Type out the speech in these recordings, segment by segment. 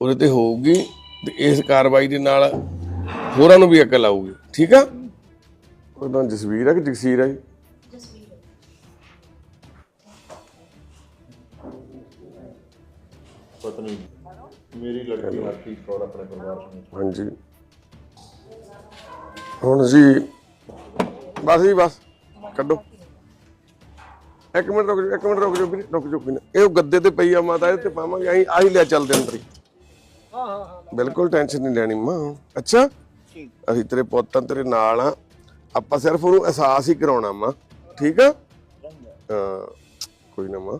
ਉਹਦੇ ਤੇ ਹੋਊਗੀ ਤੇ ਇਸ ਕਾਰਵਾਈ ਦੇ ਨਾਲ ਹੋਰਾਂ ਨੂੰ ਵੀ ਅਕਲ ਆਊਗੀ। ਠੀਕ ਆ? ਉਹਦਾ ਜਸਵੀਰ ਆ ਕਿ ਜਗਸੀਰ ਆ ਜੀ? ਪਤਨੀ ਮੇਰੀ ਲੜਕੀ ਹਰਪ੍ਰੀਤ ਕੌਰ ਆਪਣੇ ਪਰਿਵਾਰ ਸਮੇਤ ਹਾਂਜੀ। ਹੁਣ ਜੀ ਬਸ ਜੀ ਬਸ ਕੱਢੋ। ਇੱਕ ਮਿੰਟ ਰੁਕ ਜਾਓ ਇੱਕ ਮਿੰਟ ਰੁਕ ਜਾਓ ਵੀਰੇ ਰੁਕ ਜਾਓ ਵੀਰੇ। ਇਹ ਗੱਦੇ ਤੇ ਪਈ ਆ ਮਾਤਾ ਇਹਦੇ ਤੇ ਪਾਵਾਂਗੇ ਅਸੀਂ ਆਹੀ ਲਿਆ ਚੱਲਦੇ ਅੰਦਰ ਹੀ। ਹਾਂ ਹਾਂ ਬਿਲਕੁਲ ਟੈਨਸ਼ਨ ਨਹੀਂ ਲੈਣੀ ਮਾਂ। ਅੱਛਾ? ਅਸੀਂ ਤੇਰੇ ਪੁੱਤਾਂ ਤੇਰੇ ਨਾਲ ਆ ਆਪਾਂ ਸਿਰਫ ਉਹਨੂੰ ਅਹਿਸਾਸ ਹੀ ਕਰਾਉਣਾ ਮਾਂ। ਠੀਕ ਆ? ਹਾਂ ਕੋਈ ਨਾ ਮਾਂ।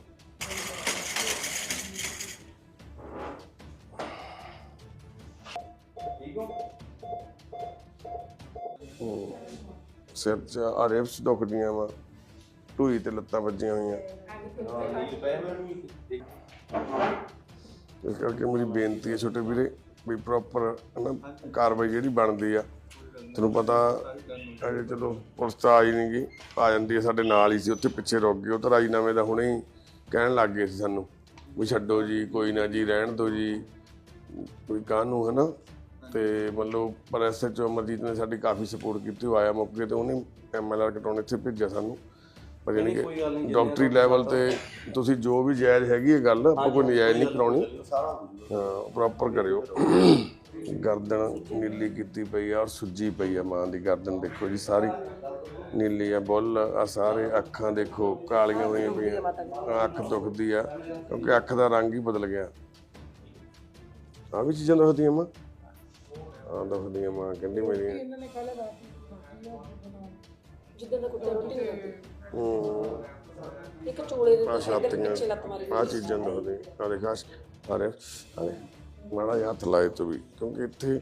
ਸਿਰ ਚ ਆ ਰਿਬਸ ਦੁਖਦੀਆਂ ਵਾ ਢੂਈ ਤੇ ਲੱਤਾਂ ਵੱਜੀਆਂ ਹੋਈਆਂ। ਇਸ ਕਰਕੇ ਮੇਰੀ ਬੇਨਤੀ ਹੈ ਛੋਟੇ ਵੀਰੇ ਵੀ ਪ੍ਰੋਪਰ ਨਾ ਕਾਰਵਾਈ ਜਿਹੜੀ ਬਣਦੀ ਆ, ਤੈਨੂੰ ਪਤਾ ਅਜੇ ਚਲੋ ਪੁਲਿਸ ਤਾਂ ਆਈ ਨਹੀਂ ਗਈ ਆ ਜਾਂਦੀ ਹੈ ਸਾਡੇ ਨਾਲ ਹੀ ਸੀ, ਉੱਥੇ ਪਿੱਛੇ ਰੁਕ ਗਈ, ਉਹ ਤਾਂ ਰਾਜੀਨਾਮੇ ਦਾ ਹੁਣੇ ਹੀ ਕਹਿਣ ਲੱਗ ਗਏ ਸੀ ਸਾਨੂੰ ਵੀ ਛੱਡੋ ਜੀ, ਕੋਈ ਨਾ ਜੀ, ਰਹਿਣ ਦਿਓ ਜੀ, ਕੋਈ ਕਾਹਨੂੰ ਹੈ ਨਾ ਤੇ ਮਤਲਬ ਪਰ ਐਸਐਚਓ ਅਮਰਜੀਤ ਨੇ ਸਾਡੀ ਕਾਫੀ ਸਪੋਰਟ ਕੀਤੀ, ਉਹ ਆਇਆ ਮੌਕੇ ਤੇ, ਉਹਨੇ ਐਮਐਲਆਰ ਕਟਾਉਣ ਇੱਥੇ ਭੇਜਿਆ ਸਾਨੂੰ। ਪਰ ਕਿ ਡਾਕਟਰੀ ਲੈਵਲ ਤੇ ਤੁਸੀਂ ਜੋ ਵੀ ਜਾਇਜ਼ ਹੈਗੀ ਇਹ ਗੱਲ ਆਪਾਂ ਕੋਈ ਨਜਾਇਜ਼ ਨਹੀਂ ਕਰਾਉਣੀ। ਹਾਂ ਪ੍ਰੋਪਰ ਕਰਿਓ। ਗਰਦਨ ਨੀਲੀ ਕੀਤੀ ਪਈ ਆ ਔਰ ਸੁੱਜੀ ਪਈ ਆ ਮਾਂ ਦੀ ਗਰਦਨ ਦੇਖੋ ਜੀ ਸਾਰੀ ਨੀਲੀ ਆ ਬੁੱਲ ਆ ਸਾਰੇ ਅੱਖਾਂ ਦੇਖੋ ਕਾਲੀਆਂ ਹੋਈਆਂ ਪਈਆਂ। ਆਹ ਅੱਖ ਦੁਖਦੀ ਆ ਕਿਉਂਕਿ ਅੱਖ ਦਾ ਰੰਗ ਹੀ ਬਦਲ ਗਿਆ। ਆ ਵੀ ਚੀਜ਼ਾਂ ਦੁਖਦੀਆਂ ਮਾਂ? ਆ ਦੁਖਦੀਆਂ ਮਾਂ ਕਹਿੰਦੀ ਮੇਰੀਆਂ ਜਿੱਦਾਂ ਦਾ ਕੁੱਤੇ ਰੋਟੀ ਨਹੀਂ ਖਾਂਦੇ ਹੂੰ। ਇੱਕ ਚੋਲੇ ਦੇ ਆ ਪਿੱਛੇ ਪਿੱਛੇ ਲੱਤ ਮਾਰੀ ਛਾਤੀਆਂ ਆ ਚੀਜ਼ਾਂ ਦੁਖਦੀਆਂ ਆ ਦੇਖ ਆ ਅਰੇ ਅਰੇ ਮਾੜਾ ਜਿਹਾ ਹੱਥ ਲਾਏ ਤੂੰ ਵੀ ਕਿਉਂਕਿ ਇੱਥੇ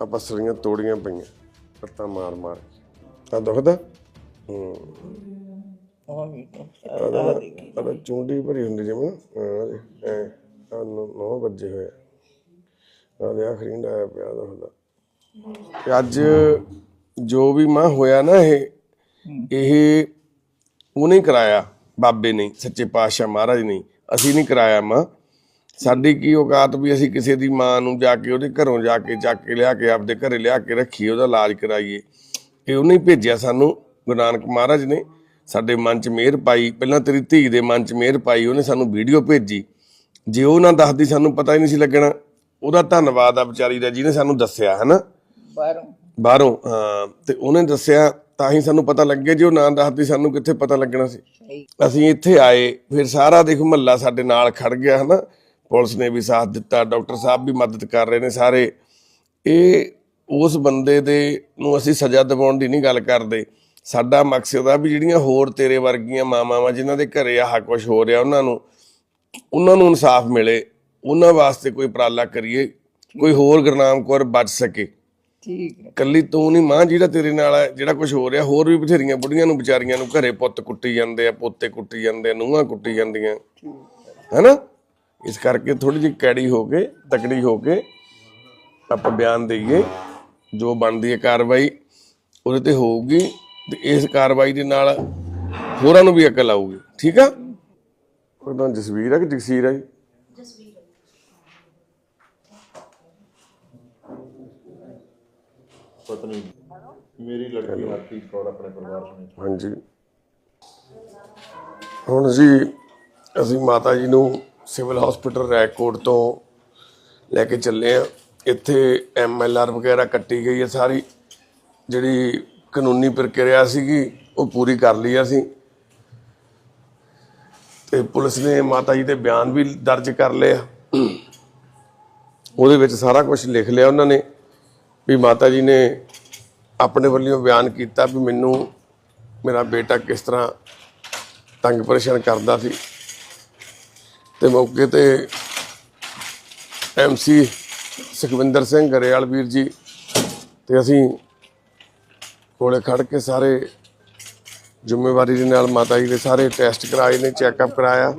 ਆਪਾਂ ਸਰੀਆਂ ਤੋੜੀਆਂ ਪਈਆਂ ਪੱਤਾ ਮਾਰ ਮਾਰ ਆ ਦੁਖਦਾ? ਹੂੰ। ਅਰੇ ਚੁੰਡੀ ਭਰੀ ਹੁੰਦੀ ਜਿਵੇਂ ਆ ਨੌ ਵੱਜੇ ਹੋਏ ਆ। ਆ ਦੇ ਆਖਰੀ ਦਾ ਆਇਆ ਪਿਆ ਦੁਖਦਾ। ਤੇ ਅੱਜ ਜੋ ਵੀ ਮਾਂ ਹੋਇਆ ਨਾ ਇਹ ਇਹ ਉਹਨੇ ਕਰਾਇਆ ਬਾਬੇ ਨੇ ਸੱਚੇ ਪਾਤਸ਼ਾਹ ਮਹਾਰਾਜ ਨੇ ਅਸੀਂ ਨਹੀਂ ਕਰਾਇਆ ਮਾਂ। ਸਾਡੀ ਕੀ ਔਕਾਤ ਵੀ ਅਸੀਂ ਕਿਸੇ ਦੀ ਮਾਂ ਨੂੰ ਜਾ ਕੇ ਉਹਦੇ ਘਰੋਂ ਜਾ ਕੇ ਚੱਕ ਕੇ ਲਿਆ ਕੇ ਆਪਦੇ ਘਰੇ ਲਿਆ ਕੇ ਰੱਖੀਏ ਉਹਦਾ ਇਲਾਜ ਕਰਾਈਏ। ਇਹ ਉਹਨੇ ਭੇਜਿਆ ਸਾਨੂੰ ਗੁਰੂ ਨਾਨਕ ਮਹਾਰਾਜ ਨੇ। ਸਾਡੇ ਮਨ 'ਚ ਮਿਹਰ ਪਾਈ ਪਹਿਲਾਂ ਤੇਰੀ ਧੀ ਦੇ ਮਨ 'ਚ ਮਿਹਰ ਪਾਈ ਉਹਨੇ ਸਾਨੂੰ ਵੀਡੀਓ ਭੇਜੀ। ਜੇ ਉਹ ਨਾ ਦੱਸਦੀ ਸਾਨੂੰ ਪਤਾ ਹੀ ਨਹੀਂ ਸੀ ਲੱਗਣਾ। ਉਹਦਾ ਧੰਨਵਾਦ ਆ ਵਿਚਾਰੀ ਦਾ ਜਿਹਨੇ ਸਾਨੂੰ ਦੱਸਿਆ ਹਨਾ? ਬਾਹਰੋਂ। ਬਾਹਰੋਂ ਹਾਂ ਤੇ ਉਹਨੇ ਦੱਸਿਆ ਤਾਂ ਹੀ ਸਾਨੂੰ ਪਤਾ ਲੱਗਿਆ ਜੇ ਉਹ ਨਾ ਦੱਸਦੀ ਸਾਨੂੰ ਕਿੱਥੇ ਪਤਾ ਲੱਗਣਾ ਸੀ। ਅਸੀਂ ਇੱਥੇ ਆਏ ਫਿਰ ਸਾਰਾ ਦੇਖ ਮਹੱਲਾ ਸਾਡੇ ਨਾਲ ਖੜ ਗਿਆ ਹਨਾ। ਪੁਲਿਸ ਨੇ ਵੀ ਸਾਥ ਦਿੱਤਾ ਡਾਕਟਰ ਸਾਹਿਬ ਵੀ ਮਦਦ ਕਰ ਰਹੇ ਨੇ ਸਾਰੇ। ਇਹ ਉਸ ਬੰਦੇ ਦੇ ਨੂੰ ਅਸੀਂ ਸਜ਼ਾ ਦਿਵਾਉਣ ਦੀ ਨਹੀਂ ਗੱਲ ਕਰਦੇ। ਸਾਡਾ ਮਕਸਦ ਆ ਵੀ ਜਿਹੜੀਆਂ ਹੋਰ ਤੇਰੇ ਵਰਗੀਆਂ ਮਾਵਾਂ ਜਿਨ੍ਹਾਂ ਦੇ ਘਰੇ ਆਹ ਕੁਝ ਹੋ ਰਿਹਾ ਉਹਨਾਂ ਨੂੰ ਉਹਨਾਂ ਨੂੰ ਇਨਸਾਫ ਮਿਲੇ। ਉਹਨਾਂ ਵਾਸਤੇ ਕੋਈ ਉਪਰਾਲਾ ਕਰੀਏ ਕੋਈ ਹੋਰ ਗੁਰਨਾਮ ਕੌਰ ਬਚ ਸਕੇ। ਠੀਕ ਹੈ। ਕੱਲੀ ਤੂੰ ਨਹੀਂ ਮਾਂ ਜਿਹੜਾ ਤੇਰੇ ਨਾਲ ਹੈ ਜਿਹੜਾ ਕੁਝ ਹੋ ਰਿਹਾ ਹੋਰ ਵੀ ਬਥੇਰੀਆਂ ਬੁੜੀਆਂ ਨੂੰ ਵਿਚਾਰੀਆਂ ਨੂੰ ਘਰੇ ਪੁੱਤ ਕੁੱਟੀ ਜਾਂਦੇ ਆ ਪੋਤੇ ਕੁੱਟੀ ਜਾਂਦੇ ਆ ਨੂੰਹਾਂ ਕੁੱਟੀ ਜਾਂਦੀਆਂ। ਹੈਨਾ? ਇਸ ਕਰਕੇ ਥੋੜੀ ਜਿਹੀ ਕੈੜੀ ਹੋ ਕੇ ਤਕੜੀ ਹੋ ਕੇ ਆਪਾਂ ਬਿਆਨ ਦਈਏ ਜੋ ਬਣਦੀ ਹੈ ਕਾਰਵਾਈ ਉਹਦੇ ਤੇ ਹੋਊਗੀ ਤੇ ਇਸ ਕਾਰਵਾਈ ਦੇ ਨਾਲ ਹੋਰਾਂ ਨੂੰ ਵੀ ਅਕਲ ਆਊਗੀ। ਠੀਕ ਆ? ਉਹਦਾ ਜਸਵੀਰ ਆ ਕਿ ਜਗਸੀਰ ਆ ਜੀ? ਪਤਨੀ ਮੇਰੀ ਲੜਕੀ ਹਰਪ੍ਰੀਤ ਕੌਰ ਆਪਣੇ ਪਰਿਵਾਰ ਸਮੇਤ? ਹਾਂਜੀ। ਹੁਣ ਜੀ ਅਸੀਂ ਮਾਤਾ ਜੀ ਨੂੰ ਸਿਵਲ ਹਸਪੀਟਲ ਰੈਕੋਰਡ ਤੋਂ ਲੈ ਕੇ ਚੱਲੇ ਆ ਇੱਥੇ ਐਮਐਲਆਰ ਵਗੈਰਾ ਕੱਟੀ ਗਈ ਹੈ ਸਾਰੀ। ਜਿਹੜੀ ਕਾਨੂੰਨੀ ਪ੍ਰਕਿਰਿਆ ਸੀਗੀ ਉਹ ਪੂਰੀ ਕਰ ਲਈ ਅਸੀਂ। ਤੇ ਪੁਲਿਸ ਨੇ ਮਾਤਾ ਜੀ ਦੇ ਬਿਆਨ ਵੀ ਦਰਜ ਕਰ ਲਏ ਆ। ਉਹਦੇ ਵਿੱਚ ਸਾਰਾ ਕੁਝ ਲਿਖ ਲਿਆ ਉਹਨਾਂ ਨੇ। ਵੀ ਮਾਤਾ ਜੀ ਨੇ ਆਪਣੇ ਵੱਲੋਂ ਬਿਆਨ ਕੀਤਾ ਵੀ ਮੈਨੂੰ ਮੇਰਾ ਬੇਟਾ ਕਿਸ ਤਰ੍ਹਾਂ ਤੰਗ ਪਰੇਸ਼ਾਨ ਕਰਦਾ ਸੀ। ਤੇ ਮੌਕੇ ਤੇ ਐਮਸੀ ਸੁਖਵਿੰਦਰ ਸਿੰਘ ਗਰੇਵਾਲ ਵੀਰ ਜੀ ਤੇ ਅਸੀਂ ਕੋਲੇ ਖੜ ਕੇ ਸਾਰੇ ਜ਼ਿੰਮੇਵਾਰੀ ਦੇ ਨਾਲ ਮਾਤਾ ਜੀ ਦੇ ਸਾਰੇ ਟੈਸਟ ਕਰਾਏ ਨੇ, ਚੈੱਕਅਪ ਕਰਾਇਆ।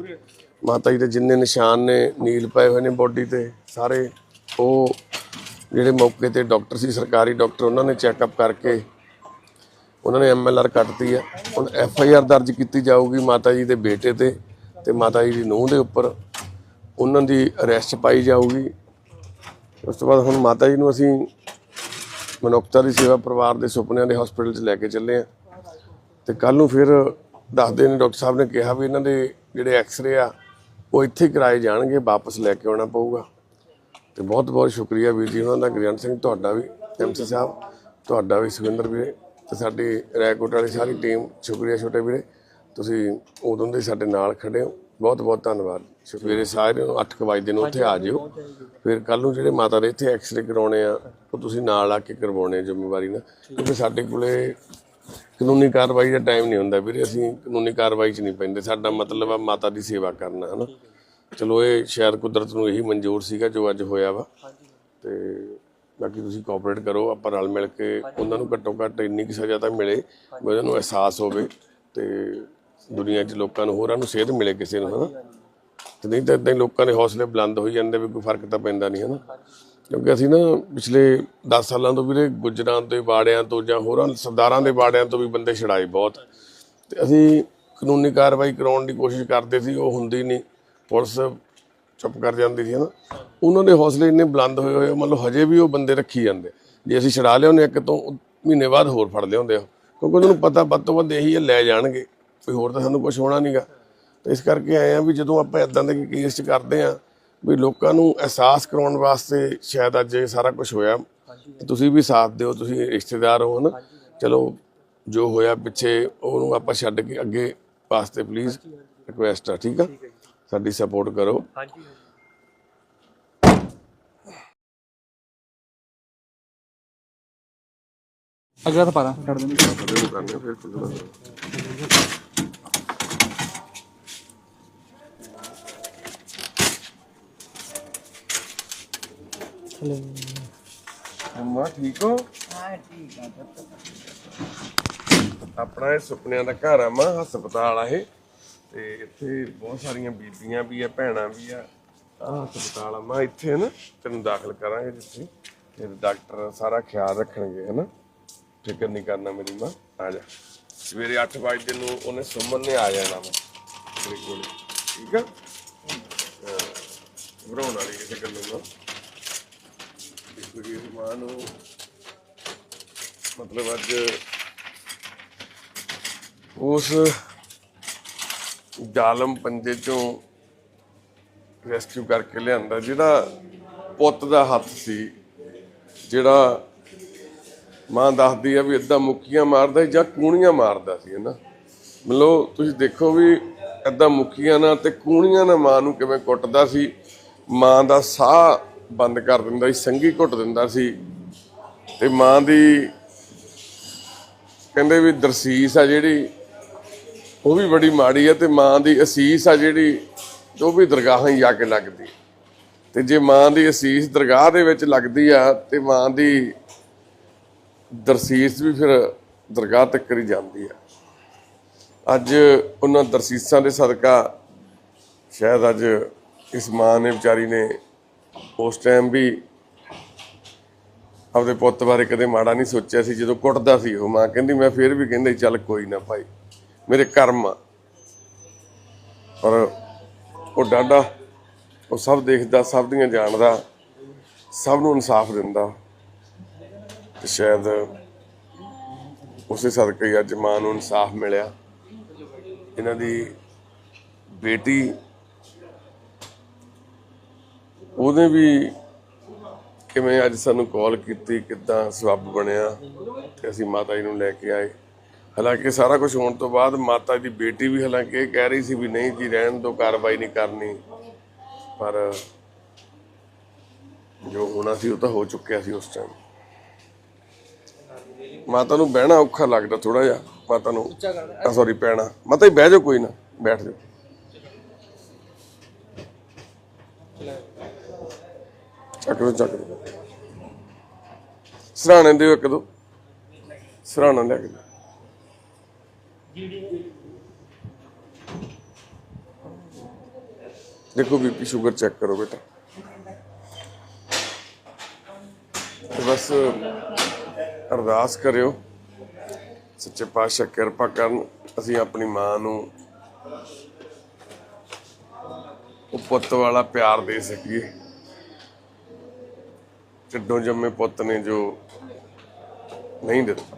ਮਾਤਾ ਜੀ ਦੇ ਜਿੰਨੇ ਨਿਸ਼ਾਨ ਨੇ, ਨੀਲ ਪਏ ਹੋਏ ਨੇ ਬੋਡੀ ਤੇ, ਸਾਰੇ ਉਹ ਜਿਹੜੇ ਮੌਕੇ ਤੇ ਡਾਕਟਰ ਸੀ, ਸਰਕਾਰੀ ਡਾਕਟਰ, ਉਹਨਾਂ ਨੇ ਚੈੱਕਅਪ ਕਰਕੇ ਉਹਨਾਂ ਨੇ ਐਮਐਲਆਰ ਕੱਟਤੀ ਆ ਹੁਣ ਐਫਆਈਆਰ ਦਰਜ ਕੀਤੀ ਜਾਊਗੀ ਮਾਤਾ ਜੀ ਦੇ ਬੇਟੇ ਤੇ ਤੇ ਮਾਤਾ ਜੀ ਦੀ ਨੂੰਹ ਦੇ ਉੱਪਰ। ਉਹਨਾਂ ਦੀ ਅਰੈਸਟ ਪਾਈ ਜਾਊਗੀ। ਉਸ ਤੋਂ ਬਾਅਦ ਹੁਣ ਮਾਤਾ ਜੀ ਨੂੰ ਅਸੀਂ ਮਨੁੱਖਤਾ ਦੀ ਸੇਵਾ ਪਰਿਵਾਰ ਦੇ ਸੁਪਨਿਆਂ ਦੇ ਹਸਪੀਟਲ 'ਚ ਲੈ ਕੇ ਚੱਲੇ ਆ ਤੇ ਕੱਲ ਨੂੰ ਫਿਰ ਦੱਸਦੇ ਨੇ ਡਾਕਟਰ ਸਾਹਿਬ ਨੇ ਕਿਹਾ ਵੀ ਇਹਨਾਂ ਦੇ ਜਿਹੜੇ ਐਕਸ-ਰੇ ਆ, ਉਹ ਇੱਥੇ ਹੀ ਕਰਾਏ ਜਾਣਗੇ, ਵਾਪਸ ਲੈ ਕੇ ਆਉਣਾ ਪਊਗਾ। ਤੇ ਬਹੁਤ ਬਹੁਤ ਸ਼ੁਕਰੀਆ ਵੀਰ ਜੀ ਉਹਨਾਂ ਦਾ ਗੁਰਜੰਟ ਸਿੰਘ ਤੁਹਾਡਾ ਵੀ ਐਮਸੀ ਸਾਹਿਬ ਤੁਹਾਡਾ ਵੀ ਸੁਖਿੰਦਰ ਵੀਰੇ ਤੇ ਸਾਡੀ ਰੈਕੋਟ ਵਾਲੀ ਸਾਰੀ ਟੀਮ, ਸ਼ੁਕਰੀਆ ਛੋਟੇ ਵੀਰੇ। ਤੁਸੀਂ ਉਦੋਂ ਦੇ ਸਾਡੇ ਨਾਲ ਖੜੇ ਹੋ। ਬਹੁਤ ਬਹੁਤ ਧੰਨਵਾਦ। ਸਵੇਰੇ ਸਾਰਿਆਂ ਨੂੰ 8 ਵਜੇ ਨੂੰ ਉੱਥੇ ਆ ਜਿਓ। ਫਿਰ ਕੱਲ ਨੂੰ ਜਿਹੜੇ ਮਾਤਾ ਦੇ ਇੱਥੇ ਐਕਸਰੇ ਕਰਾਉਣੇ ਆ, ਉਹ ਤੁਸੀਂ ਨਾਲ ਆ ਕੇ ਕਰਵਾਉਣੇ ਜ਼ਿੰਮੇਵਾਰੀ ਨਾਲ। ਕਿਉਂਕਿ ਸਾਡੇ ਕੋਲੇ ਕਾਨੂੰਨੀ ਕਾਰਵਾਈ ਦਾ ਟਾਈਮ ਨਹੀਂ ਹੁੰਦਾ ਵੀਰੇ। ਅਸੀਂ ਕਾਨੂੰਨੀ ਕਾਰਵਾਈ 'ਚ ਨਹੀਂ ਪੈਂਦੇ। ਸਾਡਾ ਮਤਲਬ ਆ ਮਾਤਾ ਦੀ ਸੇਵਾ ਕਰਨਾ, ਹਨਾ? ਚਲੋ, ਇਹ ਸ਼ਾਇਦ ਕੁਦਰਤ ਨੂੰ ਇਹੀ ਮਨਜ਼ੂਰ ਸੀਗਾ ਜੋ ਅੱਜ ਹੋਇਆ ਵਾ। ਤੇ ਬਾਕੀ ਤੁਸੀਂ ਕੋਆਪਰੇਟ ਕਰੋ, ਆਪਾਂ ਰਲ ਮਿਲ ਕੇ ਉਹਨਾਂ ਨੂੰ ਘੱਟੋ ਘੱਟ ਇੰਨੀ ਕੁ ਸਜ਼ਾ ਤਾਂ ਮਿਲੇ, ਵੀ ਉਹਨਾਂ ਨੂੰ ਅਹਿਸਾਸ ਹੋਵੇ ਤੇ ਦੁਨੀਆ 'ਚ ਲੋਕਾਂ ਨੂੰ, ਹੋਰਾਂ ਨੂੰ ਸੇਧ ਮਿਲੇ ਕਿਸੇ ਨੂੰ, ਹਨਾ? ਤੇ ਨਹੀਂ ਤਾਂ ਇਦਾਂ ਹੀ ਲੋਕਾਂ ਦੇ ਹੌਸਲੇ ਬੁਲੰਦ ਹੋਈ ਜਾਂਦੇ ਵੀ ਕੋਈ ਫ਼ਰਕ ਤਾਂ ਪੈਂਦਾ ਨਹੀਂ, ਹਨਾ? ਕਿਉਂਕਿ ਅਸੀਂ ਨਾ ਪਿਛਲੇ 10 ਸਾਲਾਂ ਤੋਂ ਵੀਰੇ ਗੁਜਰਾਂ ਦੇ ਬਾੜਿਆਂ ਤੋਂ ਜਾਂ ਹੋਰਾਂ ਸਰਦਾਰਾਂ ਦੇ ਬਾੜਿਆਂ ਤੋਂ ਵੀ ਬੰਦੇ ਛੜਾਏ ਬਹੁਤ। ਤੇ ਅਸੀਂ ਕਾਨੂੰਨੀ ਕਾਰਵਾਈ ਕਰਾਉਣ ਦੀ ਕੋਸ਼ਿਸ਼ ਕਰਦੇ ਸੀ, ਉਹ ਹੁੰਦੀ ਨਹੀਂ। ਪੁਲਿਸ ਚੁੱਪ ਕਰ ਜਾਂਦੀ ਸੀ ਨਾ ਉਹਨਾਂ ਦੇ ਹੌਸਲੇ ਇੰਨੇ ਬੁਲੰਦ ਹੋਏ ਹੋਏ ਆ, ਮਤਲਬ ਹਜੇ ਵੀ ਉਹ ਬੰਦੇ ਰੱਖੀ ਜਾਂਦੇ। ਜੇ ਅਸੀਂ ਛੜਾ ਲਿਆਉਂਦੇ ਇੱਕ ਤੋਂ ਮਹੀਨੇ ਬਾਅਦ ਹੋਰ ਫੜ ਲਿਆਉਂਦੇ ਆ। ਕਿਉਂਕਿ ਉਹਨਾਂ ਨੂੰ ਪਤਾ ਵੱਧ ਤੋਂ ਵੱਧ ਇਹੀ ਹੈ ਲੈ ਜਾਣਗੇ। ਕੋਈ ਹੋਰ ਤਾਂ ਸਾਨੂੰ ਕੁਝ ਹੋਣਾ ਨਹੀਂਗਾ ਤੇ ਇਸ ਕਰਕੇ ਆਏ ਆ ਵੀ ਜਦੋਂ ਆਪਾਂ ਇਦਾਂ ਦੇ ਕੇਸ ਚ ਕਰਦੇ ਆ ਵੀ ਲੋਕਾਂ ਨੂੰ ਅਹਿਸਾਸ ਕਰਾਉਣ ਵਾਸਤੇ ਸ਼ਾਇਦ ਅੱਜ ਇਹ ਸਾਰਾ ਕੁਝ ਹੋਇਆ। ਤੁਸੀਂ ਵੀ ਸਾਥ ਦਿਓ ਤੁਸੀਂ ਰਿਸ਼ਤੇਦਾਰ ਹੋ ਨਾ ਚਲੋ ਜੋ ਹੋਇਆ ਪਿੱਛੇ ਉਹਨੂੰ ਆਪਾਂ ਛੱਡ ਕੇ ਅੱਗੇ ਵਾਸਤੇ ਪਲੀਜ਼ ਰਿਕੁਐਸਟ ਆ ਠੀਕ ਆ? ਸਾਡੀ ਸਪੋਰਟ ਕਰੋ। ਅਗਲਾ ਤਾਂ ਪਾਦਾ ਛੱਡ ਦਿੰਦੇ ਇਹਨੂੰ ਕਰਨੇ ਫਿਰ। ਅੰਮਾ ਠੀਕ ਹੋ? ਹਾਂ ਠੀਕ ਆ। ਆਪਣਾ ਇਹ ਸੁਪਨਿਆਂ ਦਾ ਘਰ ਆ ਮਾਂ ਹਸਪਤਾਲ ਆ ਇਹ। ਤੇ ਇੱਥੇ ਬਹੁਤ ਸਾਰੀਆਂ ਬੀਬੀਆਂ ਵੀ ਆ, ਭੈਣਾਂ ਵੀ ਆ। ਆਹ ਹਸਪਤਾਲ ਆ। ਮਾਂ ਇੱਥੇ ਨਾ ਤੈਨੂੰ ਦਾਖਲ ਕਰਾਂਗੇ ਜਿੱਥੇ। ਫਿਰ ਡਾਕਟਰ ਸਾਰਾ ਖਿਆਲ ਰੱਖਣਗੇ, ਹਨਾ? ਫਿਕਰ ਨਹੀਂ ਕਰਨਾ ਮੇਰੀ ਮਾਂ। ਆ ਜਾ। ਸਵੇਰੇ 8 ਵਜੇ ਨੂੰ ਉਹਨੇ ਸੁਮਨ ਨੇ ਆ ਜਾਣਾ ਵਾ ਮੇਰੇ ਕੋਲ। ਠੀਕ ਆ? ਘਬਰਾਉਣ ਵਾਲੀ ਕਿਸੇ ਗੱਲ ਨੂੰ। ਨਾ ਇਸ ਮੇਰੀ ਮਾਂ ਨੂੰ ਮਤਲਬ ਅੱਜ ਉਸ ਜ਼ਾਲਮ ਪੰਜੇ ਚੋਂ ਰੈਸਕਿਊ ਕਰਕੇ ਲਿਆਂਦਾ ਜਿਹੜਾ ਪੁੱਤ ਦਾ ਹੱਥ ਸੀ, ਜਿਹੜਾ ਮਾਂ ਦੱਸਦੀ ਆ ਵੀ ਇਦਾਂ ਮੁੱਕੀਆਂ ਮਾਰਦਾ ਸੀ ਜਾਂ ਕੂਣੀਆਂ ਮਾਰਦਾ ਸੀ, ਹਨਾ? ਮਤਲਬ ਤੁਸੀਂ ਦੇਖੋ ਵੀ ਇਦਾਂ ਮੁੱਕੀਆਂ ਨਾਲ ਤੇ ਕੂਣੀਆਂ ਨਾਲ ਮਾਂ ਨੂੰ ਕਿਵੇਂ ਕੁੱਟਦਾ ਸੀ, ਮਾਂ ਦਾ ਸਾਹ ਬੰਦ ਕਰ ਦਿੰਦਾ ਸੀ ਸੰਗੀ ਘੁੱਟ ਦਿੰਦਾ ਸੀ, ਤੇ ਮਾਂ ਦੀ ਕਹਿੰਦੇ ਵੀ ਦਰਸੀਸ ਆ ਜਿਹੜੀ ਉਹ ਵੀ ਬੜੀ ਮਾੜੀ ਹੈ ਤੇ ਮਾਂ ਦੀ ਅਸੀਸ ਆ ਜਿਹੜੀ ਉਹ ਵੀ ਦਰਗਾਹਾਂ ਹੀ ਜਾ ਕੇ ਲੱਗਦੀ। ਤੇ ਜੇ ਮਾਂ ਦੀ ਅਸੀਸ ਦਰਗਾਹ ਦੇ ਵਿੱਚ ਲੱਗਦੀ ਆ, ਤੇ ਮਾਂ ਦੀ ਦਰਸੀਸ ਵੀ ਫਿਰ ਦਰਗਾਹ ਤੱਕ ਹੀ ਜਾਂਦੀ ਆ। ਅੱਜ ਉਹਨਾਂ ਦਰਸੀਸਾਂ ਦੇ ਸਦਕਾ ਸ਼ਾਇਦ ਅੱਜ ਇਸ ਮਾਂ ਨੇ, ਵਿਚਾਰੀ ਨੇ ਉਸ ਟਾਈਮ ਵੀ ਆਪਦੇ ਪੁੱਤ ਬਾਰੇ ਕਦੇ ਮਾੜਾ ਨਹੀਂ ਸੋਚਿਆ ਸੀ, ਜਦੋਂ ਕੁੱਟਦਾ ਸੀ ਉਹ। ਮਾਂ ਕਹਿੰਦੀ, ਮੈਂ ਫਿਰ ਵੀ ਕਹਿੰਦੀ, ਚੱਲ ਕੋਈ ਨਾ ਭਾਈ। ਮੇਰੇ ਕਰਮ ਆ। ਪਰ ਉਹ ਡਾਡਾ ਉਹ ਸਭ ਦੇਖਦਾ, ਸਭ ਦੀਆਂ ਜਾਣਦਾ, ਸਭ ਨੂੰ ਇਨਸਾਫ ਦਿੰਦਾ। ਤੇ ਸ਼ਾਇਦ ਉਸੇ ਸਦਕੇ ਅੱਜ ਮਾਂ ਨੂੰ ਇਨਸਾਫ ਮਿਲਿਆ। ਇਹਨਾਂ ਦੀ ਬੇਟੀ ਉਹਨੇ ਵੀ ਕਿਵੇਂ ਅੱਜ ਸਾਨੂੰ ਕਾਲ ਕੀਤੀ, ਕਿੱਦਾਂ ਸਬੱਬ ਬਣਿਆ, ਤੇ ਅਸੀਂ ਮਾਤਾ ਜੀ ਨੂੰ ਲੈ ਕੇ ਆਏ। ਹਾਲਾਂਕਿ ਸਾਰਾ ਕੁਝ ਹੋਣ ਤੋਂ ਬਾਅਦ ਮਾਤਾ ਦੀ ਬੇਟੀ ਵੀ ਹਾਲਾਂਕਿ ਇਹ ਕਹਿ ਰਹੀ ਸੀ ਵੀ ਨਹੀਂ ਜੀ ਰਹਿਣ ਤੋਂ ਕਾਰਵਾਈ ਨਹੀਂ ਕਰਨੀ। ਪਰ ਜੋ ਹੋਣਾ ਸੀ ਉਹ ਤਾਂ ਹੋ ਚੁੱਕਿਆ ਸੀ ਉਸ ਟਾਈਮ ਮਾਤਾ ਨੂੰ ਬਹਿਣਾ ਔਖਾ ਲੱਗਦਾ ਥੋੜਾ ਜਿਹਾ ਮਾਤਾ ਨੂੰ। ਆ ਸੌਰੀ ਪੈਣਾ ਮਾਤਾ ਜੀ ਬਹਿ ਜਾਓ ਕੋਈ ਨਾ ਬੈਠ ਜਾਓ। ਚੱਕ ਲਓ ਚੱਕ ਸਰਾਣੇ ਦਿਓ ਇੱਕ ਦੋ। ਸਰਾਣਾ ਲੈ ਕੇ। ਦੇਖੋ ਬੀਪੀ ਸ਼ੂਗਰ ਚੈੱਕ ਕਰੋ ਬੇਟਾ। ਤੇ ਬਸ ਅਰਦਾਸ ਕਰਿਓ, ਸੱਚੇ ਪਾਤਸ਼ਾਹ ਕਿਰਪਾ ਕਰਨ, ਅਸੀਂ ਆਪਣੀ ਮਾਂ ਨੂੰ ਉਹ ਪੁੱਤ ਵਾਲਾ ਪਿਆਰ ਦੇ ਸਕੀਏ। ਢਿੱਡੋਂ ਜੰਮੇ ਪੁੱਤ ਨੇ ਜੋ ਨਹੀਂ ਦਿੱਤਾ।